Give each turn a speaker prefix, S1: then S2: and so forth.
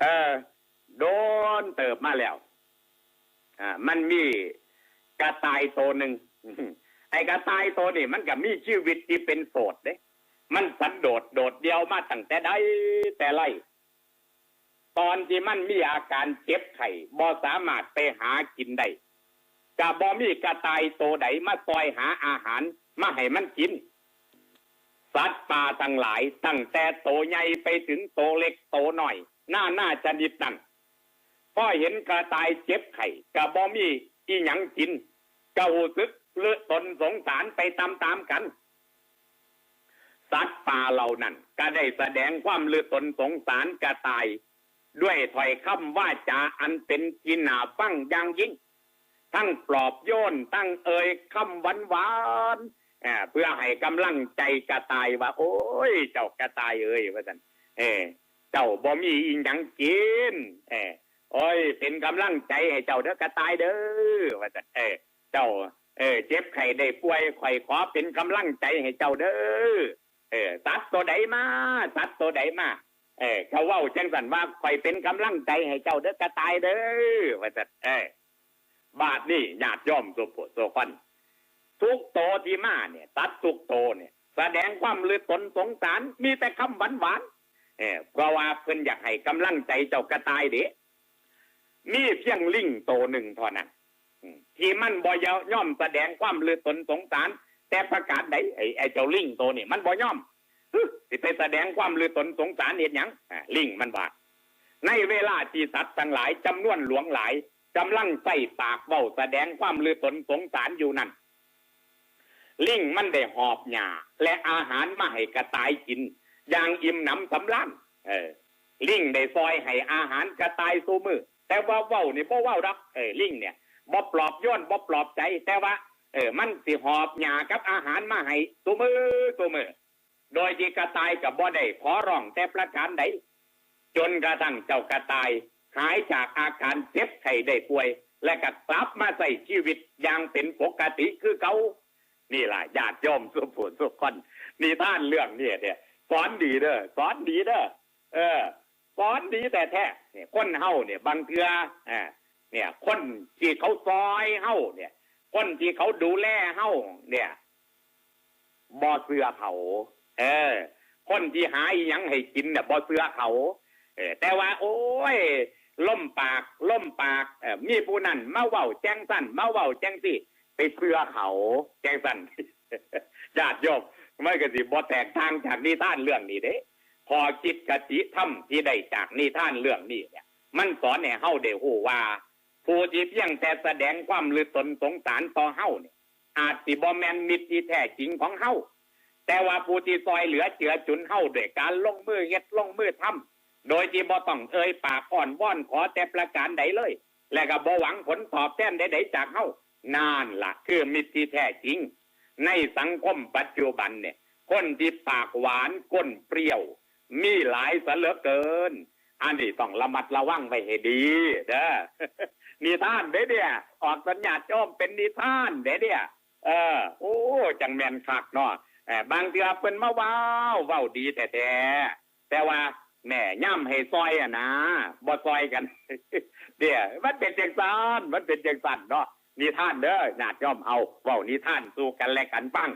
S1: เออโดนเติบมาแล้ว อ่า มันมีกระต่ายตัวหนึ่งไอ้กระต่ายตัวนี่มันก็มีชีวิตที่เป็นโสดเด้ มันสันโดษโดดเดียวมาตั้งแต่ใดแต่ไรตอนที่มันมีอาการเจ็บไข้บ่สามารถไปหากินได้ก็บ่มีกระต่ายตัวใดมาซอยหาอาหารมาให้มันกิน สัตว์ป่าทั้งหลายตั้งแต่โตใหญ่ไปถึงโตเล็กโตน้อย น้าหน้าชนิดนั้นพอเห็นกระต่ายเจ็บไข้ก็บ่มีอีหยังกินก็รู้สึกเลือดตนสงสารไปตามๆกัน สัตว์ป่าเหล่านั้นก็ได้แสดงความเลือดตนสงสารกระต่าย ด้วยถ้อยคำว่าจาอันเป็นกินหนาฟังอย่างยิ่ง ทั้งปลอบโยนตั้งเอ่ยคำหวานหวานเอ่อเพื่อให้กำลังใจกระต่ายว่า โอ้ย เจ้ากระต่ายเอ้ยว่าสันเออ เจ้าบ่มีอีหยังกินเออโอ้ย เป็นกำลังใจให้เจ้าเด้อกระต่ายเด้อว่าสันเออเจ้า เออ เจ็บไข้ได้ป่วยข่อยขอเป็นกำลังใจให้เจ้าเด้อเออสัตว์ตัวใดมาสัตว์ตัวใดมาเออเขาเว่าจังสันว่าคอยเป็นกำลังใจให้เจ้าเด้อกระตายเด้อว่าจัดเออบาทนี่ญาติย่อมสุโขโสฟันทุกโตที่มาเนี่ย ตัดทุกโตเนี่ย แสดงความลือตนสงสาร มีแต่คำหวานหวาน เออเพราะว่าเพิ่นอยากให้กำลังใจเจ้ากระต่ายเด้มีเพียงลิงโตหนึ่งเท่านั้นที่มันบ่ยย่อมแสดงความลือตนสงสาร แต่ประกาศใดไอ้ไอ้เจ้าลิงโตนี่ มันบ่ย่อมสิไปแสดงความลือตนสงสารเห็นยังอ่าลิงมันว่าในเวลาที่สัตว์ทั้งหลายจำนวนหลวงหลายกำลังใส่ปากเว้าแสดงความลือตนสงสารอยู่นั่น ลิงมันได้หอบหญ้าและอาหารมาให้กระต่ายกิน อย่างอิ่มหนำสำราญเออ ลิงได้ซอยให้อาหารกระต่ายสูมือ แต่ว่าเว้านี่บ่เว้าดอกเออลิงเนี่ยบ่ปลอบย้อนบ่ปลอบใจ แต่ว่า เออ มันสิหอบหญ้ากับอาหารมาให้สูมือสูมือ โดยที่กระต่ายกับบ่ได้ขอร้องแต่ประการใดจนกระทั่งเจ้ากระต่ายหายจากอาการเจ็บไข้ได้ป่วย และก็กลับมาใส่ชีวิตอย่างเป็นปกติคือเขานี่แหละญาติโยมสุผุสุคนนี่ท่านเรื่องเนี่ยเนี่ย สอนดีเด้อสอนดีเด้อเออสอนดีแต่แท้เนี่ยคนเฮาเนี่ย บางเทืออ่าเนี่ย คนที่เขาซอยเฮาเนี่ย คนที่เขาดูแลเฮาเนี่ยบ่เสือเขา เออ คนที่หาอหยังให้กินเนี่ยบ่เสือเขาเออแต่ว่า โอ้ยล่มปากล่มปากเออมีผู้นั้นมาเว้าแจ้งสั้นมาเว้าแจ้งสิไปเสือเขา แจ้งสั้นญาติโยม ไม่ก็สิบ่แตกทางจากนิทานเรื่องนี้เด้พอคิดกติธรรมที่ได้จากนิทานเรื่องนี้เนี่ย มันสอนให้เฮาได้ฮู้ว่า ผู้ที่เพียงแต่แสดงความลือตนสงสารต่อเฮาเนี่ย อาจสิบ่แม่นมิตรที่แท้จริงของเฮาแต่ว่าผู้ที่ซอยเหลือเจือจุนเฮาด้วยการลงมือเฮ็ดลงมือทำโดยที่บ่ต้องเอ่ยปากอ่อนว่อนขอแต่ประการใดเลย และก็บ่หวังผลตอบแทนใดๆจากเฮานานล่ะ คือมิตรที่แท้จริง ในสังคมปัจจุบันเนี่ยคนที่ปากหวานก้นเปรี้ยว มีหลายซะเหลือเกิน อันนี้ต้องระมัดระวังไว้ให้ดีเด้อนิทานเด้เนี่ย ออกสัญญาโจมเป็นนิทานเด้เนี่ยเออ โอ้จังแมนคักเนาะเอ่อบางเทือเพิ่นมาว้าวเว้าดีแต่แต่แต่ว่าแหม่ย่ำให้ซอยอะนะบ่ซอยกันเดี๋ยวมันเป็นจังซันมันเป็นจังซันเนาะ นิท่านเด้อญาติย่อมเอาเว้านิท่านสู่กันและกันฟัง